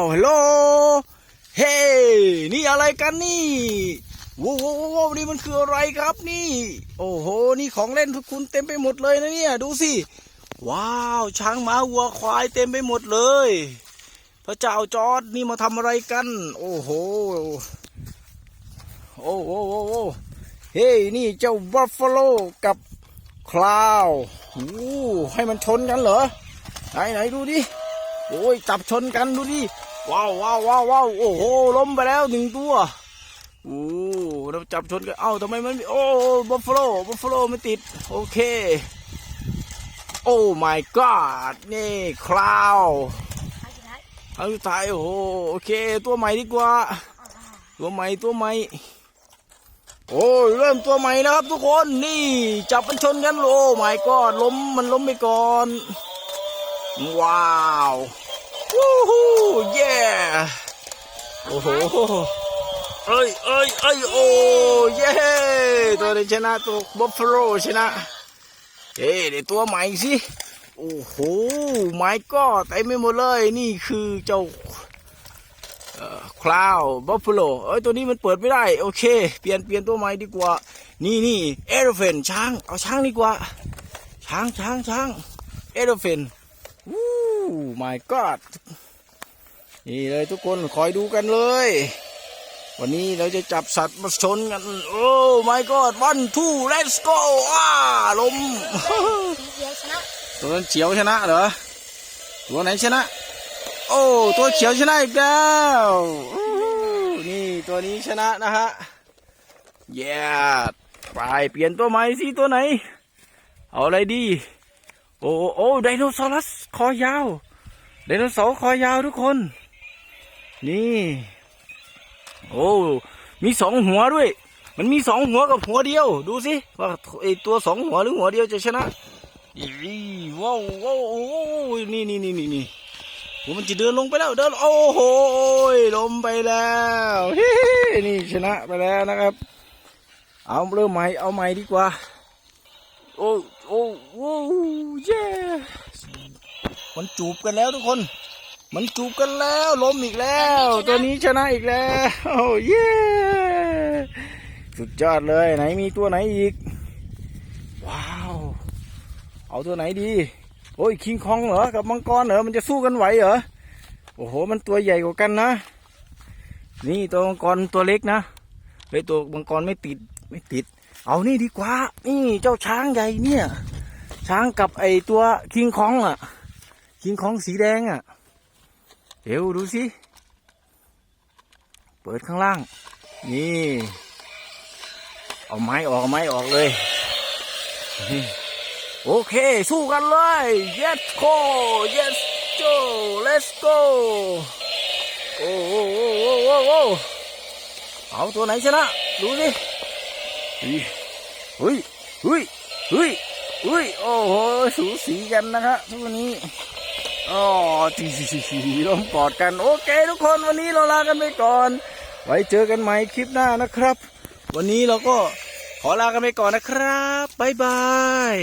าวฮัลโหลเฮ้นี่อะไรกันนี่ว้าวว้าวววนี่มันคืออะไรครับนี่ โอ้โห นี่ของเล่นทุกคุณเต็มไปหมดเลยนะเนี่ย ดูสิ ว้าว ช้างม้าวัวควายเต็มไปหมดเลย พระเจ้าจอร์ดนี่มาทำอะไรกัน โอ้โห โอ้โหโอ้โหเฮ้นี่เจ้าบัฟฟาโลกับคลาวโอ้ให้มันชนกันเหรอ ไหนไหนดูดิ โอ้ยจับชนกันดูดิ ว้าวว้าวว้าวว้าวโอ้โหล้มไปแล้วหนึ่งตัวโอ้เราจับชนกันเอ้าทำไมมันมโอ้บัฟฟาโลบัฟฟาโลไม่ติด โอเค โอ้ my god นี่คลาวเอาสุดท้ายโอ้โหโอเค ตัวใหม่ดีกว่า ตัวใหม่ตัวใหม่โอ้เริ่มตัวใหม่แล้วครับทุกคนนี่จับมันชนกันโอ้ my god ล้มมันล้มไปก่อน ว้าว วู้ฮู้เย่โอ้โหเอ้ยเอ้ยเอ้ยโอ้เย่ตัวนี้ชนะตัวบัฟฟาโลชนะเอ้เดี๋ยวตัวใหม่สิโอ้โหไม้ก็เต็มไปหมดเลยนี่คือเจ้าคลาวบัฟฟาโลเอ้ยตัวนี้มันเปิดไม่ได้โอเค เปลี่ยนเปลี่ยนตัวใหม่ดีกว่า นี่นี่เอโรเฟนช้างเอาช้างดีกว่า ช้างช้างช้างเอโรเฟน วู้ my god นี่เลยทุกคนคอยดูกันเลย วันนี้เราจะจับสัตว์มาชนกัน โอ้ my god one two let's go อ้าลมตัวนั้นเขียวชนะเหรอ ตัวไหนชนะ โอ้ ตัวเขียวชนะอีกแล้วนี่ตัวนี้ชนะนะฮะเย้ไปเปลี่ยนตัวใหม่สิตัวไหน เอาอะไรดี โอ้โอ้ไดโนเสาร์คอยาวไดโนเสาร์คอยาวทุกคน นี่ โอ้มีสองหัวด้วย มันมีสองหัวกับหัวเดียว ดูสิว่าไอตัวสองหัวหรือหัวเดียวจะชนะอีว้าวว้าวนี่นี่นี่นี่นี่มันจะเดินลงไปแล้วเดินโอ้โหลมไปแล้วฮนี่ชนะไปแล้วนะครับ เอาเริ่มใหม่เอาใหม่ดีกว่า โอ้โอ้โอ้เย้ มันจูบกันแล้วทุกคน มันจูบกันแล้วล้มอีกแล้ว ตัวนี้ชนะอีกแล้วโอ้เย้สุดยอดเลยไหนมีตัวไหนอีก ว้าว เอาตัวไหนดี โอ้ยคิงคองเหรอกับมังกรเหรอมันจะสู้กันไหวเหรอโอ้โห มันตัวใหญ่กว่ากันนะ นี่ตัวมังกรตัวเล็กนะเฮ้ยตัวมังกรไม่ติดไม่ติด เอานี่ดีกว่า นี่เจ้าช้างใหญ่เนี่ย ช้างกับไอตัวคิงคองอะ คิงคองสีแดงอะ เดี๋ยวดูสิ เปิดข้างล่าง นี่ เอาไม้ออกไม้ออกเลย โอเค สู้กันเลย yes go yes go let's go โอ้โอ้โอ้โอ้โอ้โอเอาตัวไหนชนะ ดูสิเฮ้ยเฮ้ยเฮ้ยเฮ้ย โอ้โห สูสีกันนะครับทุกวันนี้ อ๋อทีล้มกอดกัน โอเค ทุกคนวันนี้เราลากันไปก่อน ไว้เจอกันใหม่คลิปหน้านะครับ วันนี้เราก็ขอลากันไปก่อนนะครับบ๊ายบาย